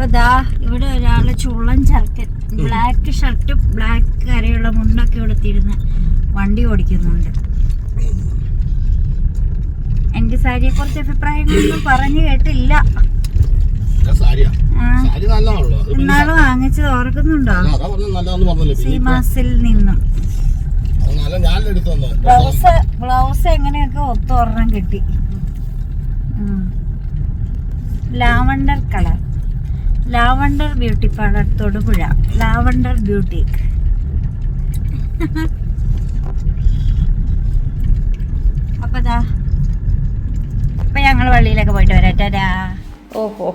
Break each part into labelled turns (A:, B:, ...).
A: അപ്പൊ ദാ ഇവിടെ ഒരാൾ ചുള്ളൻ ചർക്കൻ ബ്ലാക്ക് ഷർട്ട് ബ്ലാക്ക് കരയുള്ള മുണ്ടൊക്കെ എടുത്തിരുന്ന് വണ്ടി ഓടിക്കുന്നുണ്ട്. എനിക്ക് സാരിയെ കുറിച്ച് അഭിപ്രായങ്ങളൊന്നും പറഞ്ഞു കേട്ടില്ല. ഇന്നാൾ വാങ്ങിച്ചത് ഓർക്കുന്നുണ്ടോ? സീമാസിൽ നിന്നും. ബ്ലൗസ് ബ്ലൗസ് എങ്ങനെയൊക്കെ ഒത്തൊരെണ്ണം കിട്ടി. Lavender colour. Lavender beauty parlour Thodupuzha lavender beauty. അപ്പൊ ദാ അപ്പൊ ഞങ്ങൾ വള്ളിയിലൊക്കെ പോയിട്ട് വരാറ്റാ ഓഹോ.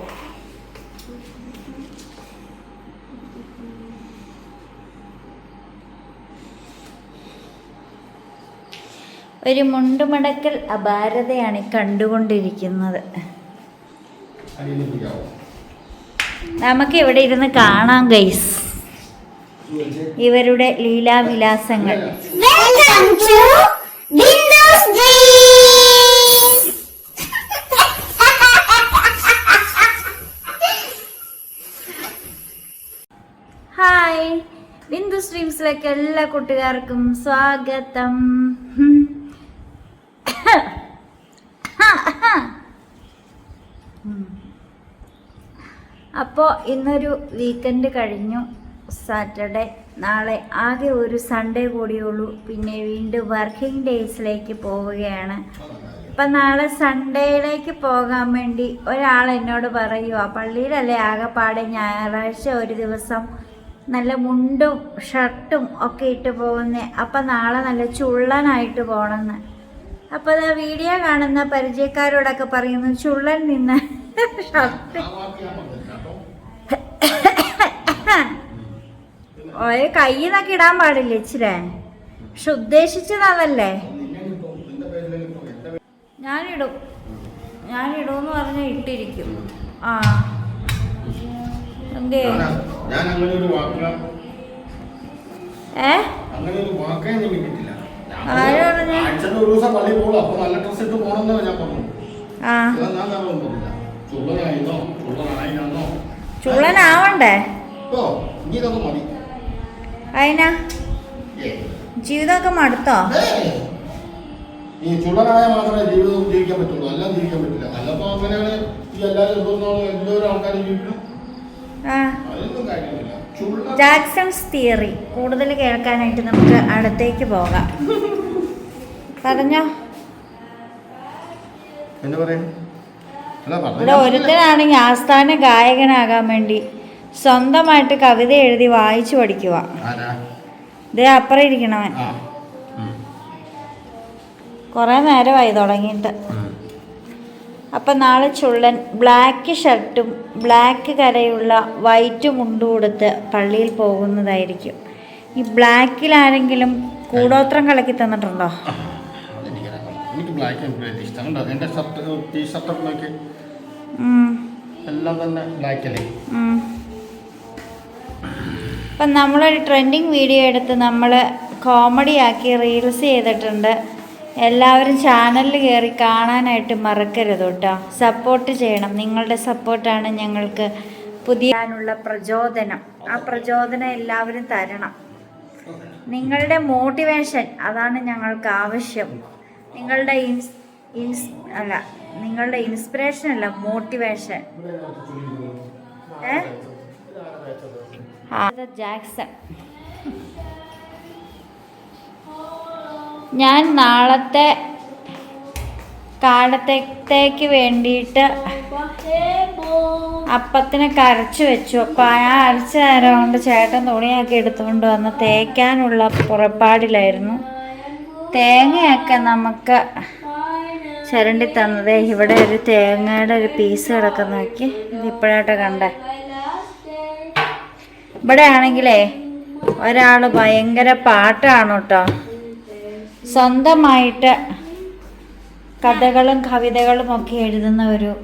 A: ഒരു മുണ്ടുമടക്കൽ അപാരതയാണ് കണ്ടുകൊണ്ടിരിക്കുന്നത്. നമുക്ക് ഇവിടെ ഇരുന്ന് കാണാം ഗൈസ് ഇവരുടെ ലീലാവിലാസങ്ങൾ! ഹായ് ബിന്ദു സ്ട്രീംസിലേക്ക് എല്ലാ കൂട്ടുകാർക്കും സ്വാഗതം ഹും. അപ്പോൾ ഇന്നൊരു വീക്കെൻഡ് കഴിഞ്ഞു. സാറ്റർഡേ നാളെ ആകെ ഒരു സൺഡേ കൂടിയുള്ളൂ. പിന്നെ വീണ്ടും വർക്കിംഗ് ഡേയ്സിലേക്ക് പോവുകയാണ്. അപ്പം നാളെ സൺഡേയിലേക്ക് പോകാൻ വേണ്ടി ഒരാൾ എന്നോട് പറയുക പള്ളിയിലല്ലേ ആകെപ്പാടെ ഞായറാഴ്ച ഒരു ദിവസം നല്ല മുണ്ടും ഷർട്ടും ഒക്കെ ഇട്ട് പോകുന്നേ. അപ്പം നാളെ നല്ല ചുള്ളനായിട്ട് പോകണമെന്ന് അപ്പോൾ അത് വീഡിയോ കാണുന്ന പരിചയക്കാരോടൊക്കെ പറയുന്നു ചുള്ളൻ നിന്ന് ഷർട്ട്. ഓയ കയ്യിന്നൊക്കെ ഇടാൻ പാടില്ല ഇച്ചിരെ? പക്ഷെ ഉദ്ദേശിച്ചതാണല്ലേ ഞാനിടും. ഞാനിടുമെന്ന് പറഞ്ഞ ഇട്ടിരിക്കും. ആ. എന്തേ?
B: ഒരു
A: ഏ?
B: ഒരു ഒരു
A: ആ. ചുള്ളനാവണ്ടേ അതിനാ. ജീവിതമൊക്കെ മടുത്തോ.
B: ഈ ചുള്ളനായ മാത്രമേ ജീവിതം ജീവിക്കാൻ പറ്റുള്ളൂ. എല്ലാം ജീവിക്കാൻ പറ്റില്ല. അല്ലപ്പോ അങ്ങനെയാണ് ഈ എല്ലാവരും എല്ലാവരും ആൾക്കാരും ജീവിക്കണം
A: ആ.
B: അതിനൊന്നും കാര്യമില്ല. ചുള്ള
A: ജാക്സൺസ് തിയറി. കൂടുതൽ കേൾക്കാനായിട്ട് നമുക്ക് അടുത്തേക്ക് പോകാം. പറഞ്ഞോ.
B: എന്താ പറയുക
A: ഇവിടെ ഒരുത്തനാണെങ്കിൽ ആസ്ഥാന ഗായകനാകാൻ വേണ്ടി സ്വന്തമായിട്ട് കവിത എഴുതി വായിച്ചു പഠിക്കുക. ഇതേ അപ്പുറം ഇരിക്കണവൻ. കുറേ നേരമായി തുടങ്ങിയിട്ട്. അപ്പം നാളെ ചുള്ളൻ ബ്ലാക്ക് ഷർട്ടും ബ്ലാക്ക് കരയുള്ള വൈറ്റ് മുണ്ടും കൊടുത്ത് പള്ളിയിൽ പോകുന്നതായിരിക്കും. ഈ ബ്ലാക്കിൽ ആരെങ്കിലും കൂടോത്രം കളക്കി തന്നിട്ടുണ്ടോ.
B: എനിക്ക് ബ്ലാക്ക് ആൻഡ് വൈറ്റ് ഇഷ്ടം കണ്ടോ എന്റെ ഷർട്ട് ടീ ഷർട്ടൊക്കെ നോക്കി എല്ലാം തന്നെ ബ്ലാക്ക് അല്ലേ.
A: അപ്പം നമ്മളൊരു ട്രെൻഡിങ് വീഡിയോ എടുത്ത് നമ്മൾ കോമഡി ആക്കി റീൽസ് ചെയ്തിട്ടുണ്ട്. എല്ലാവരും ചാനലിൽ കയറി കാണാനായിട്ട് മറക്കരുത് കേട്ടോ. സപ്പോർട്ട് ചെയ്യണം. നിങ്ങളുടെ സപ്പോർട്ടാണ് ഞങ്ങൾക്ക് പുതിയാനുള്ള പ്രചോദനം. ആ പ്രചോദനം എല്ലാവരും തരണം. നിങ്ങളുടെ മോട്ടിവേഷൻ അതാണ് ഞങ്ങൾക്ക് ആവശ്യം. നിങ്ങളുടെ ഇൻസ് ഇൻസ് അല്ല നിങ്ങളുടെ ഇൻസ്പിറേഷൻ അല്ല മോട്ടിവേഷൻ ജാക്സൺ ഞാൻ നാളത്തെ കാലത്തേക്ക് വേണ്ടിയിട്ട് അപ്പത്തിന് കരച്ചു വെച്ചു. അപ്പം ആ അരച്ച നേരം കൊണ്ട് ചേട്ടൻ തുണിയൊക്കെ എടുത്തുകൊണ്ട് വന്ന് തേക്കാനുള്ള പുറപ്പാടിലായിരുന്നു. തേങ്ങയൊക്കെ നമുക്ക് ചരണ്ടി തന്നത്. ഇവിടെ ഒരു തേങ്ങയുടെ ഒരു പീസ് കിടക്കുന്ന നോക്കി. ഇതിപ്പോഴായിട്ട് കണ്ടേ. ഇവിടെ ആണെങ്കിലേ ഒരാൾ ഭയങ്കര പാട്ടാണ് കേട്ടോ. സ്വന്തമായിട്ട് കഥകളും കവിതകളും ഒക്കെ എഴുതുന്ന ഒരു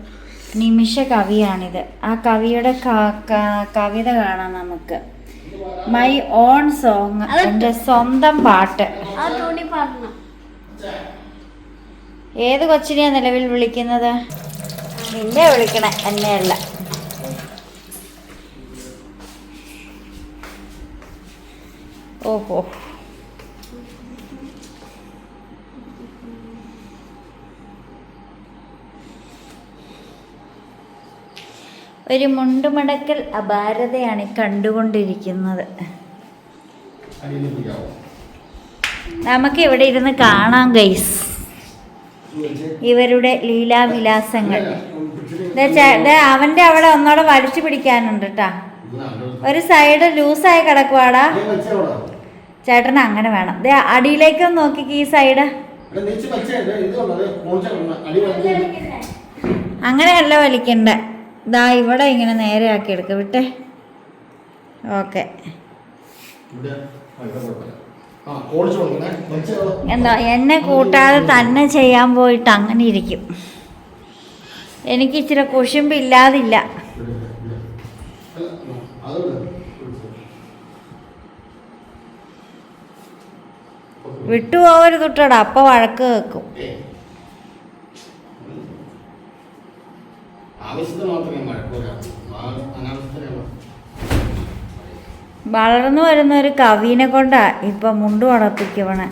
A: നിമിഷ കവിയാണിത്. ആ കവിയുടെ കവിത കാണാം നമുക്ക്. മൈ ഓൺ സോങ് എന്റെ സ്വന്തം പാട്ട്. ഏത് കൊച്ചിനെയാ നിലവിൽ വിളിക്കുന്നത്? നിന്നെ വിളിക്കണേ എന്നെയല്ല. ഓഹോ. ഒരു മുണ്ടുമടക്കൽ അപാരതയാണ് കണ്ടുകൊണ്ടിരിക്കുന്നത്. നമുക്ക് ഇവിടെ ഇരുന്ന് കാണാം ഗൈസ് ഇവരുടെ ലീലാവിലാസങ്ങൾ. ദേ ദേ അവന്റെ അവിടെ ഒന്നോടെ വലിച്ചു പിടിക്കാനുണ്ട് കേട്ടാ ഒരു സൈഡ് ലൂസായി കിടക്കുവാടാ. ചേട്ടന് അങ്ങനെ വേണം. ദേ അടിയിലേക്ക് നോക്കിക്ക് ഈ സൈഡ്. അങ്ങനെയല്ല വലിക്കണ്ടേ. ദാ ഇവിടെ ഇങ്ങനെ നേരെ ആക്കി എടുക്ക വിട്ടെ. ഓക്കെ. എന്താ എന്നെ കൂട്ടാതെ തന്നെ ചെയ്യാൻ പോയിട്ട് അങ്ങനെ ഇരിക്കും. എനിക്ക് ഇച്ചിരി കുശുമ്പില്ലാതില്ല വിട്ടുപോകരുത് തൊട്ടടാ അപ്പൊ വഴക്ക് കേൾക്കും
B: ആവശ്യത്തിന് മാത്രമേ മഴക്കൂരാ അനാവശ്യത്തിന്
A: വളർന്നു വരുന്ന ഒരു കവീനെ കൊണ്ടാ ഇപ്പൊ മുണ്ട് വളർത്തിക്കവണെ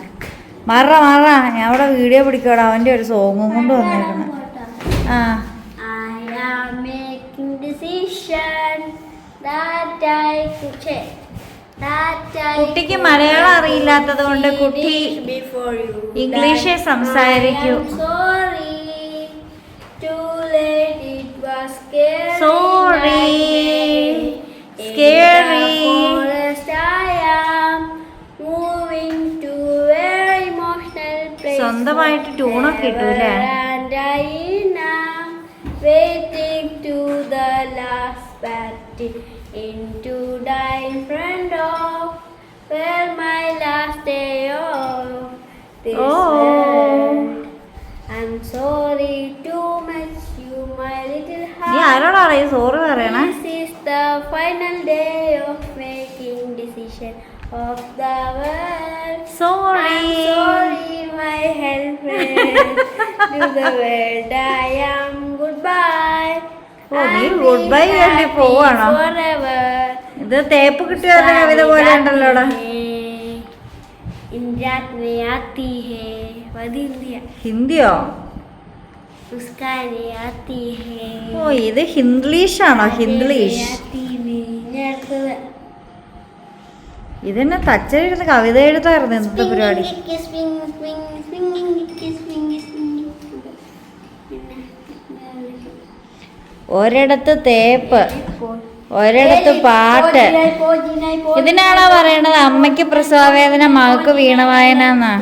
A: മാറ മാറ ഞാൻ അവിടെ വീഡിയോ പിടിക്കണം അവന്റെ ഒരു സോങ്ങും കൊണ്ട് വന്നേക്കണേ ആ. കുട്ടിക്ക് മലയാളം അറിയില്ലാത്തത് കൊണ്ട് കുട്ടി. ഇംഗ്ലീഷേ സംസാരിക്കൂ.
C: I was scary.
A: Sorry.
C: In
A: Scary.
C: the forest I am moving to very emotional place.
A: സ്വന്തമായിട്ട് ട്യൂണൊക്കെ ഇട്ടൂല്ലേ?
C: And I am waiting to the last party into die in front of where my last day of this
A: Oh. ആരോടാ sorry പറയണേ.
C: Final day of making decision of the
A: sorry
C: sorry my to I am good bye
A: oh good bye
C: വേണ്ടി
A: പോവാണോ? ഇത് തേപ്പ് കിട്ടിയ കവിത പോലെ ഉണ്ടല്ലോടാ. ഹിന്ദിയോ? ഓ ഇത്
C: ഹിന്ദ്ലീഷ് ആണോ ഹിന്ദ്ലീഷ്.
A: ഇതെന്നെ തച്ചെഴുതുന്ന കവിത എഴുതായിരുന്നു എന്താ പരിപാടി. ഒരിടത്ത് തേപ്പ് ഒരിടത്ത് പാട്ട്. ഇതിനാണോ പറയണത്? അമ്മയ്ക്ക് പ്രസവവേദന മകൾക്ക് വീണവായനാന്നാ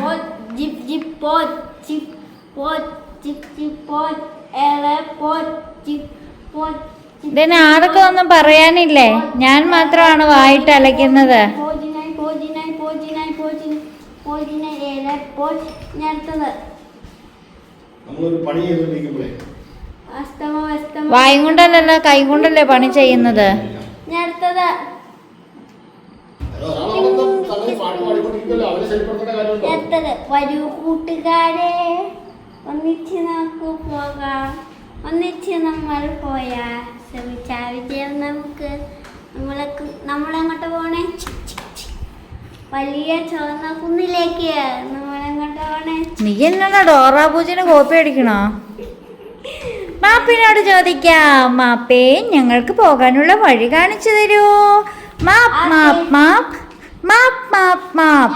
C: ജിപ്
A: ഇതിന് ആർക്കും ഒന്നും പറയാനില്ലേ ഞാൻ മാത്രമാണ് വായിട്ട് അലയ്ക്കുന്നത് വായും കൊണ്ടല്ലല്ലോ കൈ കൊണ്ടല്ലേ പണി ചെയ്യുന്നത്
C: വരൂ കൂട്ടുകാരെ ഒന്നിച്ച് നമുക്ക് പോകാം. ഒന്നിച്ച് നമ്മൾ പോയാ ശ്രമിച്ചാൽ വിജയം നമുക്ക്. നമ്മളെ നമ്മളെങ്ങോട്ട് പോണേ? വലിയ ചുവന്ന കുന്നിലേക്ക് നമ്മളെങ്ങോട്ട് പോണേ?
A: നീ എന്നാ ഡോറാ പൂജിനെ കോപ്പി അടിക്കണോ? മാപ്പിനോട് ചോദിക്കാം. മാപ്പേ ഞങ്ങൾക്ക് പോകാനുള്ള വഴി കാണിച്ചു തരൂ. മാപ്പ് മാപ്പ് മാപ്പ്. മാപ്പ് മാപ്പ് മാപ്പ്.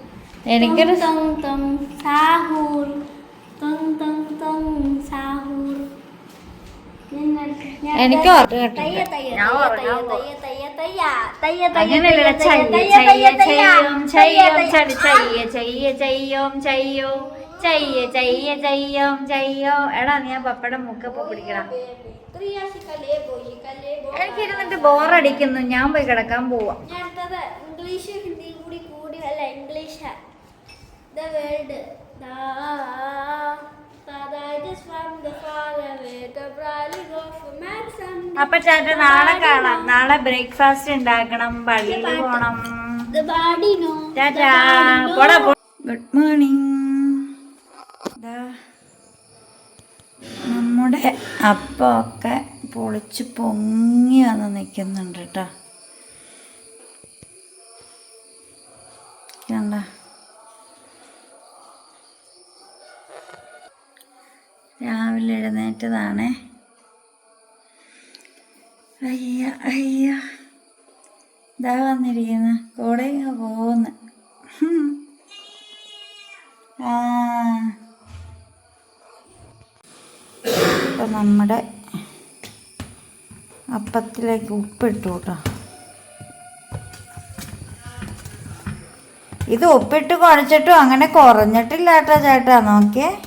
A: എനിക്കൊരു
C: തൊങ് തൊങ് സാഹൂർ തൊങ് തൊങ് തൊങ് സാഹൂർ
A: എനിക്ക് എടാ നീ പപ്പയുടെ മുക്കപ്പ് പിടിക്കണം. എനിക്കിരുന്നിട്ട് ബോറടിക്കുന്നു ഞാൻ പോയി കിടക്കാൻ പോവാ.
C: ഇംഗ്ലീഷ് ഹിന്ദി കൂടി കൂടി അല്ല the world. Da, da, da, it is from the far away. The go for max and
A: അപ്പൊ ചേട്ടൻ നാളെ കാണാം. നാളെ ബ്രേക്ക്ഫാസ്റ്റ് ഉണ്ടാക്കണം. പള്ളിയിൽ പോണം.
C: the body no.
A: ടാറ്റാ പോടാ ഗുഡ് മോർണിംഗ് നമ്മുടെ അപ്പമൊക്കെ പൊളിച്ച് പൊങ്ങി വന്ന് നിൽക്കുന്നുണ്ട് കേട്ടോ. കണ്ട രാവിലെ എഴുന്നേറ്റതാണേ. അയ്യ അയ്യ. ഇതാ വന്നിരിക്കുന്നു. കൂടെ ഇങ്ങ് പോകുന്നു. ആ. ഇപ്പം നമ്മുടെ അപ്പത്തിലേക്ക് ഉപ്പിട്ടു കേട്ടോ. ഇത് ഉപ്പിട്ട് കുഴച്ചിട്ടും അങ്ങനെ കുറഞ്ഞിട്ടില്ല കേട്ടോ ചേട്ടാ. നോക്കിയേ.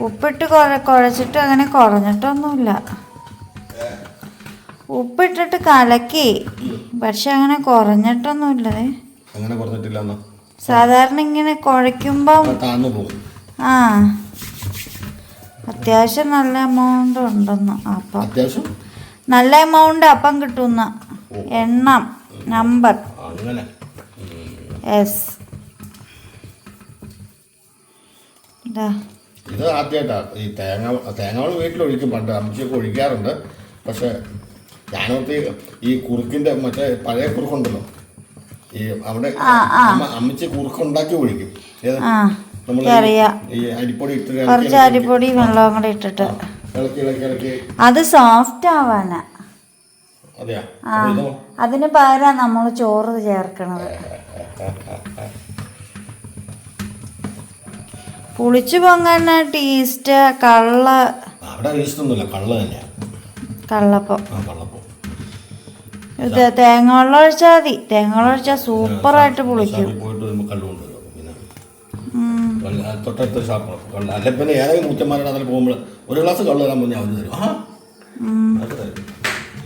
A: ഉപ്പിട്ട് കുഴ കുഴച്ചിട്ടും അങ്ങനെ കുറഞ്ഞിട്ടൊന്നുമില്ല. ഉപ്പിട്ടിട്ട് കലക്കി. പക്ഷെ അങ്ങനെ കുറഞ്ഞിട്ടൊന്നുമില്ലതേ
B: അങ്ങനെ കുറഞ്ഞിട്ടില്ല
A: സാധാരണ ഇങ്ങനെ കുഴയ്ക്കുമ്പം ആ. അത്യാവശ്യം നല്ല എമൗണ്ട് ഉണ്ടെന്ന്. അപ്പം നല്ല എമൗണ്ട് അപ്പം കിട്ടുന്ന എണ്ണം നമ്പർ എസ് ഇതാ.
B: ഇത് ആദ്യമായിട്ടാ. ഈ തേങ്ങ തേങ്ങകൾ വീട്ടിലൊഴിക്കും. പണ്ട് അമ്മച്ചിയൊക്കെ ഒഴിക്കാറുണ്ട്. പക്ഷെ ഞാനോർത്ത് ഈ- കുറുക്കിന്റെ കുറുക്കിന്റെ മറ്റേ പഴയ കുറുക്കുണ്ടല്ലോ. ഈ അവിടെ അമ്മ അമ്മച്ചി കുറുക്കുണ്ടാക്കി ഒഴിക്കും. ഏത്? നമ്മൾ ഈ അരിപ്പൊടി ഇട്ട്
A: കുറച്ച് അരിപ്പൊടി വെള്ളവും കൂടെ ഇട്ടിട്ട്.
B: ഇളക്കി ഇളക്കി ഇളക്കി.
A: അത് സോഫ്റ്റ് ആവാനാ. അതിന് പകരം നമ്മൾ ചോറ് ചേർക്കണത്. പുളിച്ചു പൊങ്ങാൻ ടേസ്റ്റ് കള്ള.
B: അവിടെ ടേസ്റ്റ് ഒന്നുമില്ല കള്ള തന്നെയാ.
A: കള്ളപ്പം.
B: ആ കള്ളപ്പം.
A: ഇത് തേങ്ങ വെള്ളം ഒഴിച്ചാൽ മതി. തേങ്ങ വെള്ളം ഒഴിച്ചാൽ സൂപ്പറായിട്ട് പുളിക്കും
B: ഷാപ്പിൽ പോയിട്ട് വരുമ്പോൾ കള്ള് കൊണ്ടുവരും അപ്പൊ പിന്നെ
A: ഉം.
B: കള്ള് ആ തൊട്ടടുത്ത ഷാപ്പ്. കള്ള്. അല്ല പിന്നെ ഏതെങ്കിലും മുറ്റന്മാരുടെ അതിൽ പോകുമ്പോൾ ഒരു ഗ്ലാസ് കള്ള് തരാൻ പറഞ്ഞാൽ അവർ തരും. ആ
A: ഉം.
B: അത് തരും.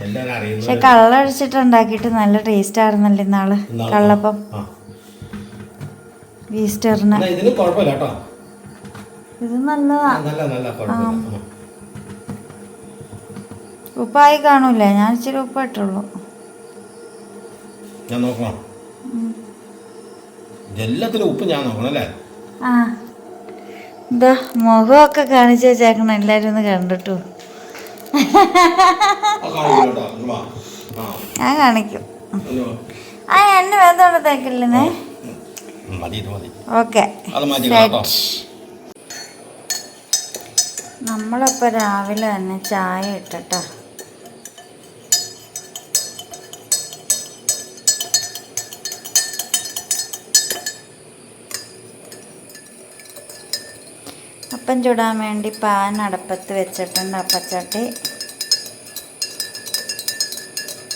B: എല്ലാവരും
A: പക്ഷെ കള്ള ഉണ്ടാക്കിയിട്ട് നല്ല ടേസ്റ്റ് ആയിരുന്നല്ലേ ഇന്നാൾ.
B: ഇന്നാൾ.
A: കള്ളപ്പം.
B: ആ. എന്നാ ഇതിന് കുഴപ്പമില്ല കേട്ടോ.
A: ഇത് നല്ലതാ. ഉപ്പായി കാണൂല ഞാൻ ഇച്ചിരി ഉപ്പ് ഇട്ടുള്ളൂ
B: ഞാൻ നോക്കണം? എല്ലാത്തിലും ഉപ്പ് ഞാൻ നോക്കണം അല്ലേ?
A: ആ. എന്താ മുഖമൊക്കെ കാണിച്ചു വെച്ചേക്കണം. എല്ലാരും ഒന്ന് കണ്ടിട്ടു. ഞാൻ കാണിക്കും. ആ എന്നെ വേദോടെ തേക്കില്ലേ ഓക്കെ. നമ്മളിപ്പോൾ രാവിലെ തന്നെ ചായ ഇട്ടട്ടാ. അപ്പം ചുടാൻ വേണ്ടി പാൻ അടപ്പത്ത് വെച്ചിട്ടുണ്ട് അപ്പച്ചട്ടി.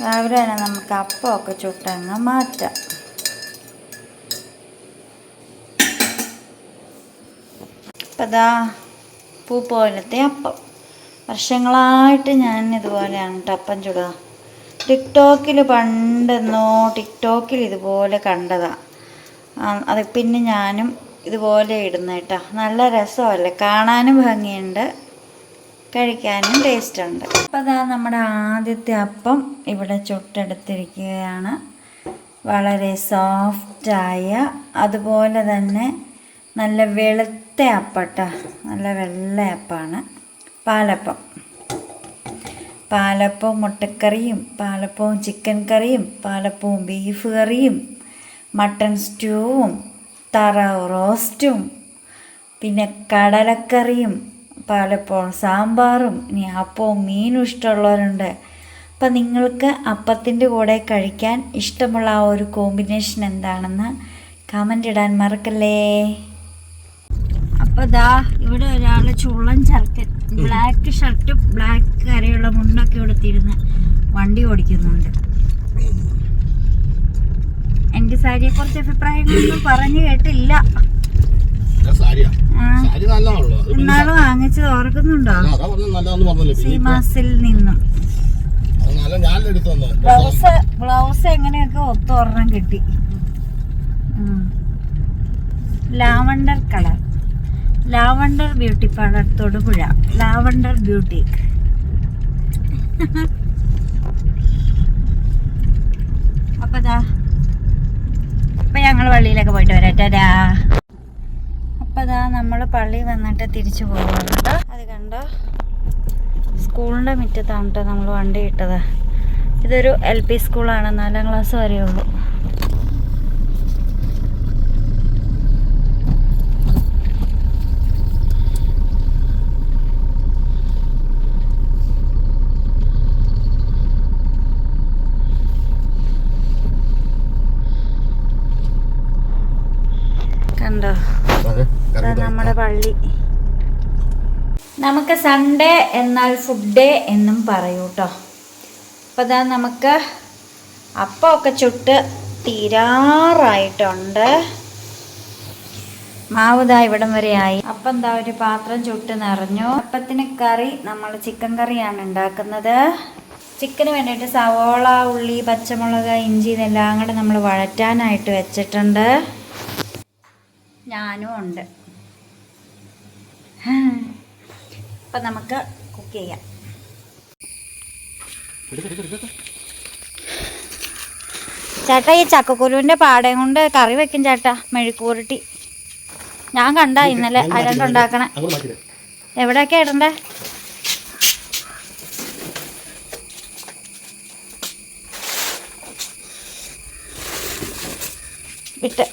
A: രാവിലെ തന്നെ നമുക്ക് അപ്പമൊക്കെ ചുട്ടങ്ങ് മാറ്റാം. അപ്പം പൂ പോലത്തെ അപ്പം. വർഷങ്ങളായിട്ട് ഞാൻ ഇതുപോലെയാണ് അപ്പം ചുടുക. ടിക്ടോക്കിൽ പണ്ടെന്നോ ടിക്ടോക്കിൽ ഇതുപോലെ കണ്ടതാണ് അത് പിന്നെ ഞാനും ഇതുപോലെ ഇടുന്ന കേട്ടോ നല്ല രസമല്ലേ? കാണാനും ഭംഗിയുണ്ട്. കഴിക്കാനും ടേസ്റ്റ് ഉണ്ട്. അപ്പം അതാ നമ്മുടെ ആദ്യത്തെ അപ്പം ഇവിടെ ചുട്ടെടുത്തിരിക്കുകയാണ്. വളരെ സോഫ്റ്റായ അതുപോലെ തന്നെ നല്ല വെളുത്ത അപ്പട്ട നല്ല വെള്ള അപ്പാണ് പാലപ്പം. പാലപ്പവും മുട്ടക്കറിയും പാലപ്പവും ചിക്കൻ കറിയും പാലപ്പവും ബീഫ് കറിയും മട്ടൺ സ്റ്റൂവും താറാവ് റോസ്റ്റും പിന്നെ കടലക്കറിയും പാലപ്പവും സാമ്പാറും ഇനി അപ്പവും മീനും ഇഷ്ടമുള്ളവരുണ്ട്. അപ്പം നിങ്ങൾക്ക് അപ്പത്തിന്റെ കൂടെ കഴിക്കാൻ ഇഷ്ടമുള്ള ആ ഒരു കോമ്പിനേഷൻ എന്താണെന്ന് കമന്റ് ഇടാൻ മറക്കല്ലേ? അപ്പോൾ ദാ ഇവിടെ ഒരാൾ ചുള്ളൻ ചർക്കൻ ബ്ലാക്ക് ഷർട്ടും ബ്ലാക്ക് കരയുള്ള മുണ്ടൊക്കെ എടുത്തിരുന്ന് വണ്ടി ഓടിക്കുന്നുണ്ട്. എന്റെ സാരിയെ കുറിച്ച് അഭിപ്രായങ്ങളൊന്നും പറഞ്ഞു കേട്ടില്ല. എന്നാലും വാങ്ങിച്ചത് ഓർക്കുന്നുണ്ടോ? സീമാസിൽ നിന്നും. ബ്ലൗസ് ബ്ലൗസ് എങ്ങനെയൊക്കെ ഒത്തൊരെണ്ണം കിട്ടി. Lavender colour. Lavender beauty parlour Thodupuzha lavender beauty. അപ്പൊ ദാ അപ്പൊ ഞങ്ങൾ പള്ളിയിലൊക്കെ പോയിട്ട് വരട്ടാ അപ്പൊ ദാ നമ്മൾ പള്ളി വന്നിട്ട് തിരിച്ചു പോകുന്നുണ്ട് അത് കണ്ടോ? സ്കൂളിന്റെ മുറ്റത്താണ് കേട്ടോ നമ്മൾ വണ്ടി ഇട്ടത്. ഇതൊരു എൽ പി സ്കൂളാണ്. നാലാം ക്ലാസ് വരെയുള്ളൂ. കണ്ടോ? നമ്മുടെ പള്ളി. നമുക്ക് സൺഡേ എന്നാൽ ഫുഡ് ഡേ എന്നും പറയൂ കേട്ടോ അപ്പോൾ ഇതാ നമുക്ക് അപ്പമൊക്കെ ചുട്ട് തീരാറായിട്ടുണ്ട്. മാവുതാ ഇവിടം വരെ ആയി. അപ്പം എന്താ ഒരു പാത്രം ചുട്ട് നിറഞ്ഞു. അപ്പത്തിന് കറി നമ്മൾ ചിക്കൻ കറിയാണ് ഉണ്ടാക്കുന്നത്. ചിക്കന് വേണ്ടിയിട്ട് സവോള ഉള്ളി പച്ചമുളക് ഇഞ്ചി ഇതെല്ലാം കൂടെ നമ്മൾ വഴറ്റാനായിട്ട് വെച്ചിട്ടുണ്ട്. ഞാനും ഉണ്ട്. അപ്പം നമുക്ക് കുക്ക് ചെയ്യാം. ചേട്ടാ ഈ ചക്കക്കുരുവിന്റെ പാടയും കൊണ്ട് കറി വെക്കും ചേട്ടാ മെഴുക്കൂരട്ടി ഞാൻ കണ്ട ഇന്നലെ അരണ്ടുണ്ടാക്കണേ എവിടെയൊക്കെ ഇടണ്ടേ? വിട്ട്.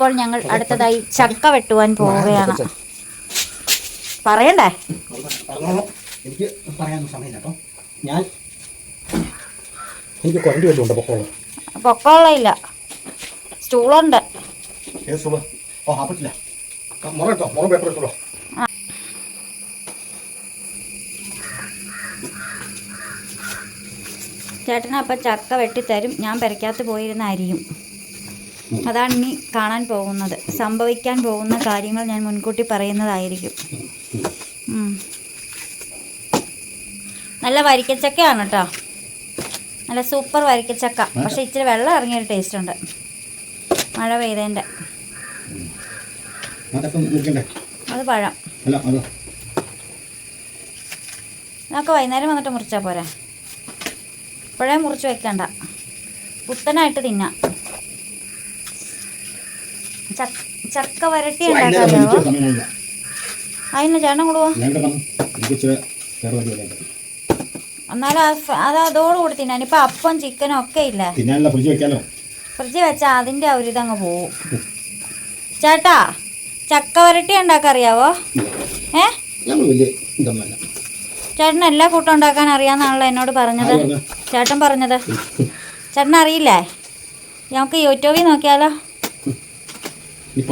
A: അപ്പോൾ ഞങ്ങൾ അടുത്തതായി ചക്ക വെട്ടുവാൻ പോവുകയാണ്. പറയണ്ടേ?
D: എനിക്ക് പറയാനൊന്നും സമയമില്ല കേട്ടോ. ഞാൻ എനിക്ക് പൊക്കോളം.
A: പൊക്കമുള്ള സ്റ്റൂളുണ്ട്.
D: ഓ ആ പറ്റില്ല. മുറ മുറ പേപ്പർ എടുത്തോളൂ
A: ചക്ക വെട്ടിത്തരും. ഞാൻ പെരയ്ക്കകത്ത് പോയിരുന്ന അരിയും അതാണ് ഇനി കാണാൻ പോകുന്നത്. സംഭവിക്കാൻ പോകുന്ന കാര്യങ്ങൾ ഞാൻ മുൻകൂട്ടി പറയുന്നതായിരിക്കും. നല്ല വരിക്കച്ചക്കയാണ് കേട്ടോ നല്ല സൂപ്പർ വരിക്കച്ചക്ക. പക്ഷെ ഇച്ചിരി വെള്ളം ഇറങ്ങിയൊരു ടേസ്റ്റ് ഉണ്ട്. മഴ പെയ്തതിന്റെ
D: അതൊക്കെ
A: അത് പഴം. നമുക്ക് വൈകുന്നേരം വന്നിട്ട് മുറിച്ചാൽ പോരെ? ഇപ്പോഴേ മുറിച്ച് വെക്കണ്ട. പുത്തനായിട്ട് തിന്നാം. ചക്ക വരട്ടി ഉണ്ടാക്കാമോ അതിന് ചേട്ടൻ
D: കൊടുക്കാം
A: എന്നാലും അത് അതോടുകൂടി തിന്നാൻ. ഇപ്പൊ അപ്പം ചിക്കനും ഒക്കെ ഇല്ല?
D: ഫ്രിഡ്ജ്
A: വെച്ചാൽ അതിന്റെ ആ ഒരു ഇതങ്ങ് പോവും. ചേട്ടാ ചക്ക വരട്ടി ഉണ്ടാക്കറിയാവോ? ഏ? ചേട്ടൻ എല്ലാ കൂട്ടം ഉണ്ടാക്കാൻ അറിയാന്നാണല്ലോ എന്നോട് പറഞ്ഞത്? ചേട്ടൻ പറഞ്ഞത്? ചേട്ടൻ അറിയില്ലേ നമുക്ക് യൂട്യൂബിൽ നോക്കിയാലോ.
D: ഈ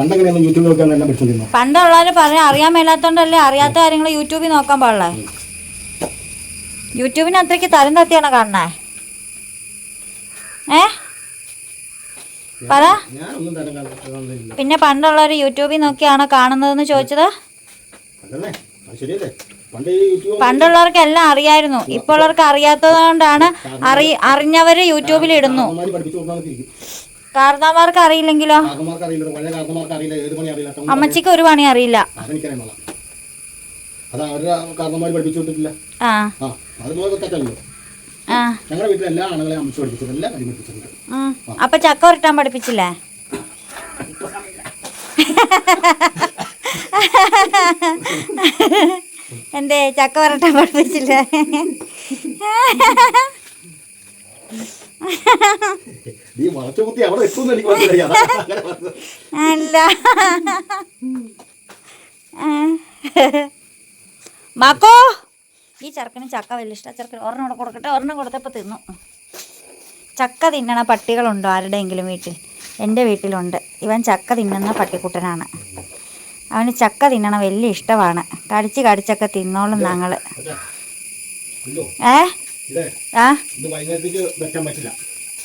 A: പറഞ്ഞ പറയാൻ അറിയാൻ മേലാത്തോണ്ടല്ലേ അറിയാത്ത കാര്യങ്ങൾ യൂട്യൂബിൽ നോക്കാൻ പാടില്ലേ? യൂട്യൂബിന് അത്രയ്ക്ക് തരം തത്തിയാണ് കാണണേ ഏ? പറ. പിന്നെ പണ്ടുള്ളവർ യൂട്യൂബിൽ നോക്കിയാണോ കാണുന്നതെന്ന് ചോദിച്ചത്? പണ്ടുള്ളവർക്ക് എല്ലാം അറിയായിരുന്നു. ഇപ്പോൾ ഉള്ളവർക്ക് അറിയാത്തതുകൊണ്ടാണ് അറി അറിഞ്ഞവര് യൂട്യൂബിൽ ഇടുന്നു. കാരണവന്മാർക്ക് അറിയില്ലെങ്കിലോ
D: അറിയില്ല പഴയ കാരണന്മാർക്ക് അറിയില്ല ഏത് പണി അറിയില്ല.
A: അമ്മച്ചിക്ക് ഒരു പണി അറിയില്ല.
D: അതെനിക്കറിയാൻ പാടില്ല. അത് അവരുടെ കാരണന്മാർ പഠിപ്പിച്ചു
A: ആ.
D: തെറ്റല്ലോ ഞങ്ങളുടെ വീട്ടിലെ എല്ലാ ആണുങ്ങളെയും അമ്മച്ചു പഠിപ്പിച്ചിട്ടുണ്ട് എല്ലാ കാര്യം പഠിപ്പിച്ചിട്ടുണ്ട്.
A: അപ്പൊ ചക്ക ഉരുട്ടാൻ പഠിപ്പിച്ചില്ലേ? എന്തേ ചക്ക വരട്ടാൻ പഠിപ്പിച്ചില്ലേ?
D: നീ മറച്ചു കുത്തി അവിടെ എത്തുമെന്ന് എനിക്ക് മനസ്സിലായി.
A: അല്ല. മാക്കോ? ഈ ചെറുക്കന് ചക്ക വലിയ ഇഷ്ടം. ചെറുക്കൻ ഒരെണ്ണം കൂടെ കൊടുക്കട്ടെ. ഒരെണ്ണം കൊടുത്തപ്പോൾ തിന്നു. ചക്ക തിന്നണ പട്ടികളുണ്ടോ? ആരുടെയെങ്കിലും വീട്ടിൽ? എന്റെ വീട്ടിലുണ്ട്. ഇവൻ ചക്ക തിന്നുന്ന പട്ടിക്കുട്ടനാണ്. അവന് ചക്ക തിന്നണ വലിയ ഇഷ്ടമാണ്. കടിച്ച് കടിച്ചൊക്കെ തിന്നോളും ഞങ്ങൾ ഏ? ആ?
D: ഇത്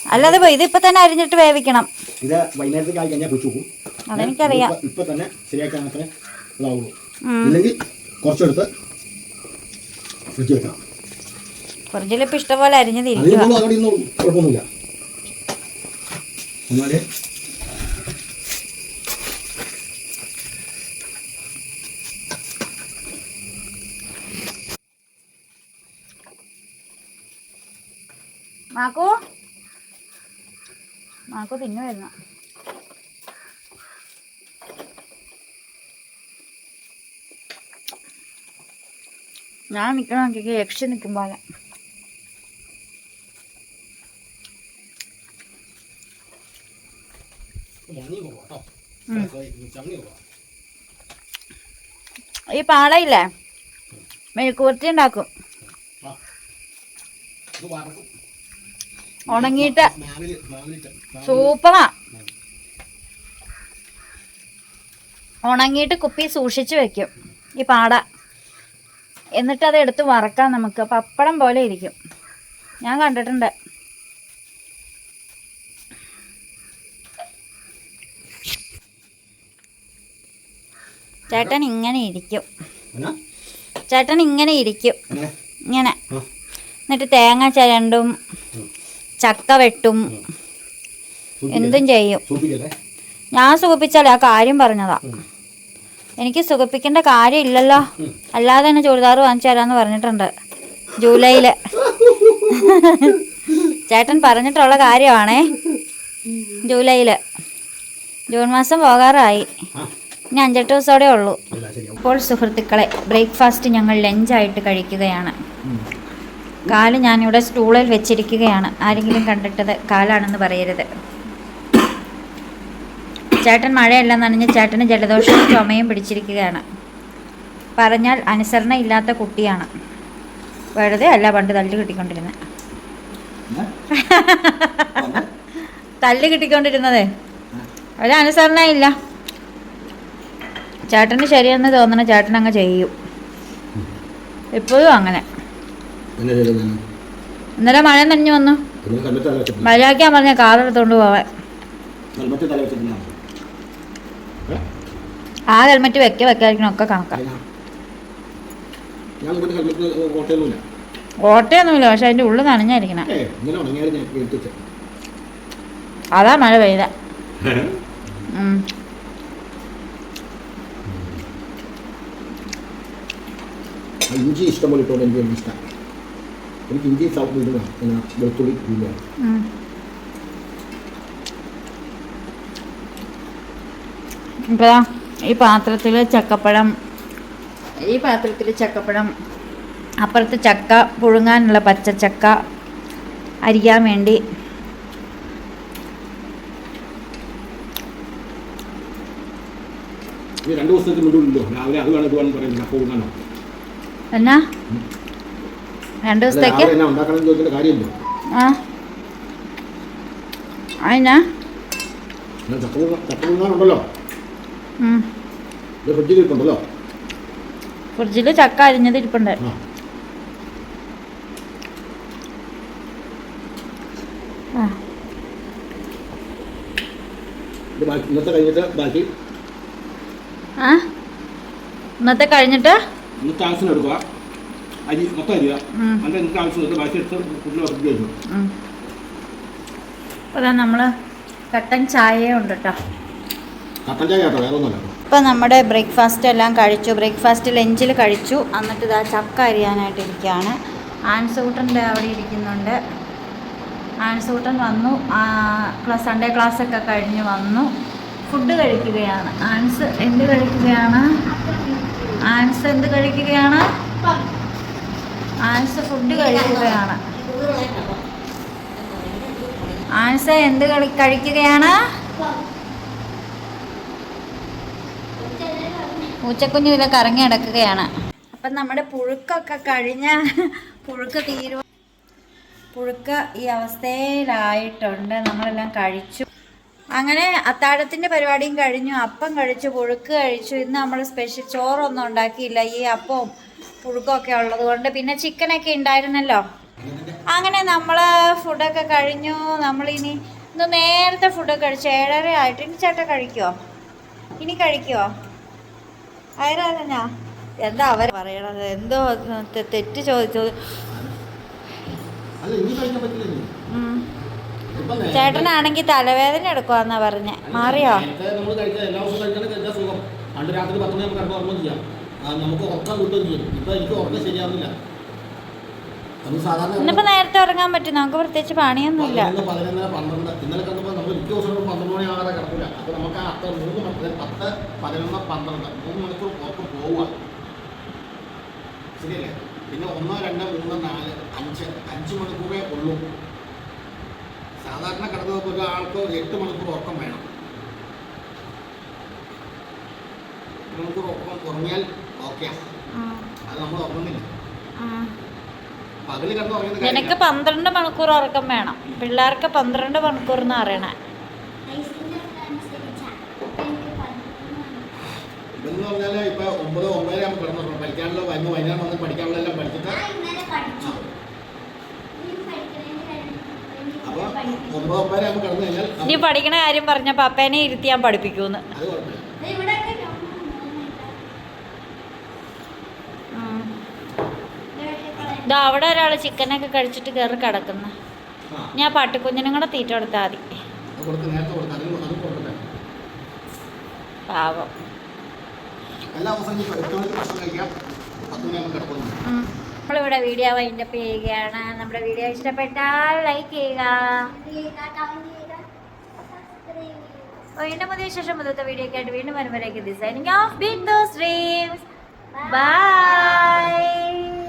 A: അല്ലാതെ പോയി ഇപ്പൊ തന്നെ അരിഞ്ഞിട്ട് വേവിക്കണം.
D: ഇത് വൈകുന്നേരത്തേക്ക് ആയി കഴിഞ്ഞാൽ പിടിച്ചു പോകും
A: അതെനിക്കറിയാം.
D: ഇപ്പൊ- തന്നെ ശരിയാക്കാൻ മാത്രമേ ഇതാവുള്ളൂ. ഇല്ലെങ്കിൽ കുറച്ചെടുത്ത് ഫ്രിഡ്ജ് വെക്കണം.
A: ഫ്രിഡ്ജിലിപ്പോ ഇഷ്ടംപോലെ
D: അരിഞ്ഞത് ഇരിക്കും കുഴപ്പമൊന്നുമില്ല. ഒന്നാൽ
A: മാക്കു. മാക്കു തിന്നു വരുന്ന. ഞാൻ നിൽക്കണ യക്ഷ യക്ഷി നിൽക്കും പോലെ.
D: ചമ്മി പോവാ
A: ഉം.
D: കേട്ടോ ചമ്മി പോവാ
A: ഈ പാടയില്ലേ മെഴുക്കുപുരത്തി ഉണ്ടാക്കും ഉണങ്ങിയിട്ട് സൂപ്പറാ. ഉണങ്ങിയിട്ട് കുപ്പി സൂക്ഷിച്ചു വെക്കും ഈ പാട. എന്നിട്ട് അത് എടുത്ത് വറക്കാം നമുക്ക്. പപ്പടം പോലെ ഇരിക്കും. ഞാൻ കണ്ടിട്ടുണ്ട്. ചേട്ടൻ ഇങ്ങനെ ഇരിക്കും. ചേട്ടൻ ഇങ്ങനെ ഇരിക്കും. ഇങ്ങനെ. എന്നിട്ട് തേങ്ങ ചിരണ്ടും ചക്ക വെട്ടും. എന്തും ചെയ്യും. ഞാൻ സുഖിപ്പിച്ചാലേ ആ കാര്യം പറഞ്ഞതാ. എനിക്ക് സുഖിപ്പിക്കേണ്ട കാര്യമില്ലല്ലോ. അല്ലാതെ തന്നെ ചുരിദാർ വാങ്ങിച്ചു തരാന്ന് പറഞ്ഞിട്ടുണ്ട് ജൂലൈയിൽ. ചേട്ടൻ പറഞ്ഞിട്ടുള്ള കാര്യമാണേ. ജൂലൈയിൽ. ജൂൺ മാസം പോകാറായി. ഇനി അഞ്ചെട്ട് ദിവസത്തോടെ ഉള്ളൂ. ഇപ്പോൾ സുഹൃത്തുക്കളെ ബ്രേക്ക്ഫാസ്റ്റ് ഞങ്ങൾ ലഞ്ചായിട്ട് കഴിക്കുകയാണ്. കാൽ ഞാനിവിടെ സ്റ്റൂളിൽ വെച്ചിരിക്കുകയാണ്. ആരെങ്കിലും കണ്ടിട്ടത് കാലാണെന്ന് പറയരുത്. ചേട്ടൻ മഴയെല്ലാം നനഞ്ഞ് ചേട്ടന് ജലദോഷവും ചുമയും പിടിച്ചിരിക്കുകയാണ്. പറഞ്ഞാൽ അനുസരണ ഇല്ലാത്ത കുട്ടിയാണ്. വെറുതെ അല്ല പണ്ട് തല്ല് കിട്ടിക്കൊണ്ടിരുന്നത് തല്ല് കിട്ടിക്കൊണ്ടിരുന്നതേ. ഒരു അനുസരണ ഇല്ല. ചേട്ടന് ശരിയെന്ന് തോന്നണ ചേട്ടൻ അങ്ങ് ചെയ്യും. ഇപ്പോഴും അങ്ങനെ. ഇന്നലെ മഴ നനഞ്ഞു വന്നു. മഴയാക്കാൻ പറഞ്ഞ പോവാൻ.
D: ഹെൽമറ്റ് തല വെച്ചിട്ടില്ല
A: ആ ഹെൽമെറ്റ് വെക്ക വെക്കായിരിക്കണം ഒക്കെ കണക്കാം. ഓട്ടയൊന്നുമില്ല പക്ഷെ അതിന്റെ ഉള്ളു നനഞ്ഞായിരിക്കണം. അതാ മഴ പെയ്ത.
D: ഇഞ്ചി ഇഷ്ടം പോലെ ഇട്ടോണ്ട് എനിക്ക് ഇഷ്ടമാണ് എനിക്ക് ഇഞ്ചി സൗത്ത് ഇടുന്ന എന്നാ വെളുത്തുള്ളി ഇല്ല
A: ഉം. ഇപ്പൊ ദാ ഈ പാത്രത്തിൽ ചക്കപ്പഴം ഈ പാത്രത്തിൽ ചക്കപ്പഴം അപ്പുറത്ത് ചക്ക പുഴുങ്ങാനുള്ള പച്ചച്ചക്ക അരിക്കാൻ വേണ്ടി
D: വേണം ഇത് വേണം
A: എന്നാ? രണ്ട് ദിവസത്തേക്ക്? ആ. അതിനാ
D: ഫ്രിഡ്ജിൽ
A: ചക്ക അരിഞ്ഞത് ഇരിപ്പുണ്ട്.
D: ഇന്നത്തെ കഴിഞ്ഞിട്ട് അരി മൊത്തം
A: അരിയാ.
D: എന്നിട്ട് ഇന്നത്തെ ആവശ്യം എടുത്ത് ബാക്കി എടുത്ത് ഫുഡിൽ ഫ്രിഡ്ജിൽ വെച്ചു
A: ഉം. അപ്പോൾ നമ്മൾ കട്ടൻ ചായ ഉണ്ട് കേട്ടോ.
D: കട്ടൻ ചായ കേട്ടോ വേറെ ഒന്നുമല്ല.
A: നമ്മുടെ ബ്രേക്ക്ഫാസ്റ്റ് എല്ലാം കഴിച്ചു. ബ്രേക്ക്ഫാസ്റ്റ് ലഞ്ചിൽ കഴിച്ചു. എന്നിട്ട് ഇതാ ചക്ക അരിയാനായിട്ട് ഇരിക്കുകയാണ് ആൻസൂട്ടന്റെ അവിടെ ഇരിക്കുന്നുണ്ട്. ആൻസൂട്ടൻ വന്നു. ക്ലാസ് സൺഡേ ക്ലാസ്സൊക്കെ കഴിഞ്ഞ് വന്നു. ഫുഡ് കഴിക്കുകയാണ്. ആൻസ് എന്ത് കഴിക്കുകയാണ്? ആൻസ് എന്ത് കഴിക്കുകയാണ്? ആൻസ് ഫുഡ് കഴിക്കുകയാണ്. ആൻസ എന്ത് കഴിക്കുകയാണ്? പൂച്ചക്കുഞ്ഞു ഇതിലെ കറങ്ങി അടക്കുകയാണ് അപ്പം നമ്മുടെ പുഴുക്കൊക്കെ കഴിഞ്ഞ പുഴുക്ക് തീരുവ പുഴുക്ക് ഈ അവസ്ഥയിലായിട്ടുണ്ട്. നമ്മളെല്ലാം കഴിച്ചു. അങ്ങനെ അത്താഴത്തിന്റെ പരിപാടിയും കഴിഞ്ഞു. അപ്പം കഴിച്ചു പുഴുക്ക് കഴിച്ചു. ഇന്ന് നമ്മൾ സ്പെഷ്യൽ ചോറൊന്നും ഉണ്ടാക്കിയില്ല. ഈ അപ്പവും പുഴുക്കൊക്കെ ഉള്ളത് കൊണ്ട്. പിന്നെ ചിക്കനൊക്കെ ഉണ്ടായിരുന്നല്ലോ. അങ്ങനെ നമ്മൾ ഫുഡൊക്കെ കഴിഞ്ഞു. നമ്മളിനി ഇന്ന് നേരത്തെ ഫുഡൊക്കെ കഴിച്ചു. ഏഴര ആയിട്ട്. ഇനി ചേട്ടൻ കഴിക്കുമോ ഇനി കഴിക്കുമോ ആരാ എന്താ അവർ പറയണത്? എന്തോ തെറ്റ് ചോദിച്ചത്
D: അല്ല ഇനി കഴിക്കാൻ പറ്റില്ല ഇനി.
A: ഉം.
D: ഇപ്പം നേരത്തെ-
A: ചേട്ടനാണെങ്കിൽ തലവേദന എടുക്കുവാന്നാ പറഞ്ഞേ. മാറിയോ? ഇന്നിപ്പോ നേരത്തെ ഉറങ്ങാൻ പറ്റും. നമുക്ക് പ്രത്യേകിച്ച് പണിയൊന്നുമില്ല.
D: പിന്നെ ഒന്നോ രണ്ടോ മൂന്നോ നാല് അഞ്ച് അഞ്ച് മണിക്കൂറേ ഉള്ളൂ. സാധാരണ കിടന്നു ഒരാൾക്ക് ഒരു എട്ട് മണിക്കൂർ ഉറക്കം വേണം. എട്ട് മണിക്കൂർ ഉറക്കം ഉറങ്ങിയാൽ ഓക്കെ അത് നമ്മൾ ഉറങ്ങുന്നില്ല.
A: എനിക്ക്
D: പകൽ കിടന്ന് ഉറങ്ങുന്ന
A: നിനക്ക്
D: കാര്യമില്ല.
A: പന്ത്രണ്ട് മണിക്കൂർ ഉറക്കം വേണം. പിള്ളേർക്ക് പന്ത്രണ്ട് മണിക്കൂർ എന്ന് അറിയണേ
D: ഇതെന്ന് പറഞ്ഞാൽ ഇപ്പൊ ഒമ്പത് ഒമ്പതര ആകുമ്പോൾ കിടന്നു പഠിക്കാനുള്ള വൈകുന്നേരം വന്ന് പഠിക്കാനുള്ള എല്ലാം പഠിച്ചിട്ട് അപ്പൊ ഒമ്പത് ഒമ്പതര ആകുമ്പോൾ കിടന്നു കഴിഞ്ഞാൽ
A: നീ പഠിക്കണ കാര്യം പറഞ്ഞ അപ്പേനെ ഇരുത്തി ഞാൻ പഠിപ്പിക്കൂന്ന്. അവിടെ ഒരാൾ ചിക്കനൊക്കെ കഴിച്ചിട്ട് കയറി കിടക്കുന്ന. ഞാൻ പട്ടിക്കുഞ്ഞിനും കൂടെ തീറ്റ കൊടുത്താൽ മതി. പാവം.
D: എല്ലാ ദിവസവും
A: നമ്മളിവിടെ വീഡിയോ വൈൻഡപ്പ് ചെയ്യുകയാണ്. നമ്മുടെ വീഡിയോ ഇഷ്ടപ്പെട്ടാൽ ലൈക്ക് ചെയ്യുക. വീണ്ടും പുതിയ ശേഷം മുതലത്തെ വീഡിയോ ആയിട്ട് വീണ്ടും വരുമ്പോഴേക്ക് designing of big those dreams by